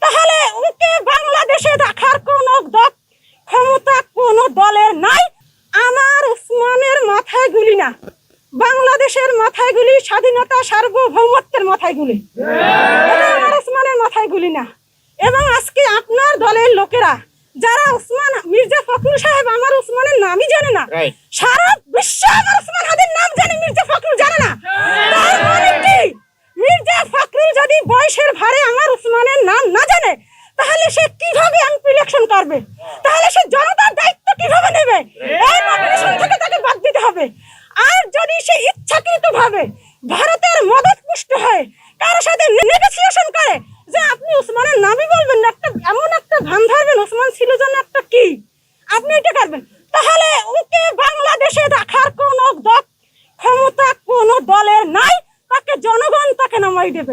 তাহলে ওকে বাংলাদেশে রাখার কোন ক্ষমতা কোন দলের নাই। আমার উসমানের মাথায় গুলি না। বাংলাদেশের মাথায় গুলি স্বাধীনতা সার্বভৌমত্বের মাথায় গুলি। আমার উসমানের মাথায় গুলি না। এবং আজকে আপনার দলের লোকেরা যারা উসমান মির্জা ফখরুল সাহেব আমার উসমানের নামই জানে না. সারা বিশ্ব আমার উসমান হাদির নাম জানে মির্জা ফখরুল জানে না। মানে মির্জা ফখরুল যদি বয়সের ভারে আমার উসমানের কীভাবে ইলেকশন করবে? তাহলে সে জনতার দায়িত্ব কীভাবে নেবে? এই পপুলেশন থেকে তাকে বাদ দিতে হবে। আর যদি সে ইচ্ছাকৃতভাবে ভারতের মদত পুষ্ট হয়, কারও সাথে নেগোসিয়েশন করে, যে আপনি উসমানের নামই বলবেন না, একটা এমন একটা ভান ধরবেন ওসমান ছিল যেন একটা কি? আপনি এটা করবেন। তাহলে ওকে বাংলাদেশে রাখার কোনো দক্ষ ক্ষমতা কোনো দলের নাই, তাকে জনগণ তাকে নামাই দেবে।